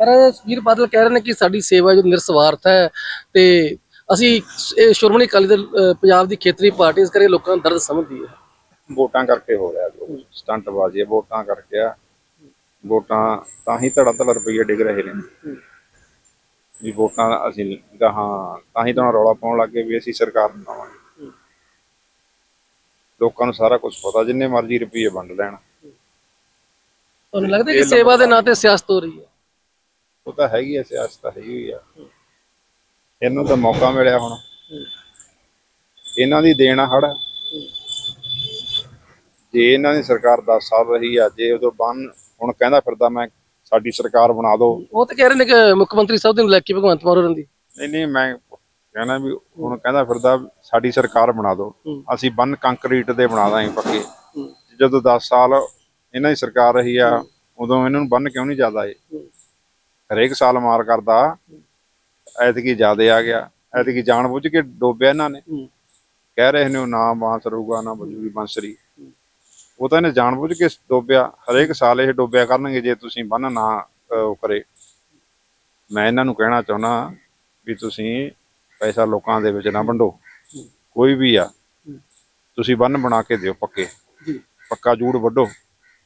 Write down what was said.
ਪਰ ਸੁਖਬੀਰ ਬਾਦਲ ਕਹਿ ਰਹੇ ਨੇ ਕਿ ਸਾਡੀ ਸੇਵਾ ਜੋ ਨਿਰਸਵਾਰਥ ਹੈ ਤੇ ਅਸੀਂ ਇਹ ਸ਼੍ਰੋਮਣੀ ਅਕਾਲੀ ਦਲ ਅ, ਪੰਜਾਬ ਦੀ ਖੇਤਰੀ ਪਾਰਟੀ ਇਸ ਕਰਕੇ ਲੋਕਾਂ ਦਾ ਦਰਦ ਸਮਝਦੀ ਹੈ। ਵੋਟਾਂ ਕਰਕੇ ਹੋ ਰਿਹਾ ਜੋ ਸਟੰਟਬਾਜ਼ੀ ਹੈ ਵੋਟਾਂ ਕਰਕੇ ਆ। ਵੋਟਾਂ ਤਾਂ ਹੀ ਧੜਾ ਧੜਾ ਰੁਪਈਏ ਡਿੱਗ ਰਹੇ ਨੇ। ਵੀ ਵੋਟਾਂ ਅਸੀਂ ਗਾਹਾਂ ਤਾਂ ਹੀ ਤਾਂ ਰੌਲਾ ਪਾਉਣ ਲੱਗੇ ਵੀ ਅਸੀਂ ਸਰਕਾਰ ਨੂੰ ਪਾਵਾਂਗੇ ਲੋਕਾਂ ਨੂੰ ਸਾਰਾ ਕੁਝ ਪਤਾ ਜਿੰਨੇ ਮਰਜ਼ੀ ਰੁਪਈਏ ਵੰਡ ਲੈਣ। ਤੁਹਾਨੂੰ ਲੱਗਦਾ ਕਿ ਸੇਵਾ ਦੇ ਨਾਂ ਤੇ ਸਿਆਸਤ ਹੋ ਰਹੀ ਹੈ? ਉਹ ਤਾਂ ਹੈਗੀ ਐ ਸਿਆਸਤ ਤਾਂ ਹੈਗੀ ਹੋਈ ਆ। ਇਹਨੂੰ ਤਾਂ ਮੌਕਾ ਮਿਲਿਆ ਹੁਣ। ਇਹਨਾਂ ਦੀ ਦੇਣ ਹੜ ਜੇ ਇਹਨਾਂ ਦੀ ਸਰਕਾਰ 10 ਸਾਲ ਰਹੀ ਆ ਜੇ ਉਦੋਂ ਬੰਨ ਹੁਣ ਕਹਿੰਦਾ ਫਿਰਦਾ ਮੈਂ ਸਾਡੀ ਸਰਕਾਰ ਬਣਾ ਦਿਓ ਉਹ ਤਾਂ ਕਹਿ ਰਹੇ ਨੇ ਕਿ ਮੁੱਖ ਮੰਤਰੀ ਸਾਹਿਬ ਦੀ ਨਲਾਇਕੀ ਭਗਵੰਤ ਮਾਨ ਹੋਰਾਂ ਦੀ। ਨਹੀਂ ਨਹੀਂ ਮੈਂ ਕਹਿਣਾ ਵੀ ਹੁਣ ਕਹਿੰਦਾ ਫਿਰਦਾ ਸਾਡੀ ਸਰਕਾਰ ਬਣਾ ਦਿਓ ਹੂੰ। ਅਸੀਂ ਬੰਨ ਕੰਕਰੀਟ ਦੇ ਬਣਾ ਦਾਂਗੇ ਪੱਕੇ। ਜਦੋਂ 10 ਸਾਲ ਇਹਨਾਂ ਦੀ ਸਰਕਾਰ ਰਹੀ ਆ ਉਦੋਂ ਇਹਨਾਂ ਨੂੰ ਬੰਨ ਕਿਉਂ ਨਹੀਂ ਜ਼ਿਆਦਾ ਏ। ਹਰੇਕ ਸਾਲ ਮਾਰ ਕਰਦਾ। ਐਤਕੀ ਜ਼ਿਆਦੇ ਆ ਗਿਆ। ਐਤਕੀ ਜਾਣ ਬੁੱਝ ਕੇ ਡੋਬਿਆ ਇਹਨਾਂ ਨੇ। ਕਹਿ ਰਹੇ ਨੇ ਉਹ ਨਾ ਬਾਂਸ ਰਹੂਗਾ ਨਾ ਬਜੂਗੀ ਬੰਸਰੀ। ਉਹ ਤਾਂ ਇਹਨੇ ਜਾਣ ਬੁੱਝ ਕੇ ਡੋਬਿਆ। ਹਰੇਕ ਸਾਲ ਇਹ ਡੋਬਿਆ ਕਰਨਗੇ ਜੇ ਤੁਸੀਂ ਬੰਨ ਨਾ ਉਹ ਕਰੇ। ਮੈਂ ਇਹਨਾਂ ਨੂੰ ਕਹਿਣਾ ਚਾਹੁੰਦਾ ਵੀ ਤੁਸੀਂ ਪੈਸਾ ਲੋਕਾਂ ਦੇ ਵਿੱਚ ਨਾ ਵੰਡੋ। ਕੋਈ ਵੀ ਆ। ਤੁਸੀਂ ਬੰਨ ਬਣਾ ਕੇ ਦਿਓ ਪੱਕੇ। ਪੱਕਾ ਜੂੜ ਵੱਢੋ।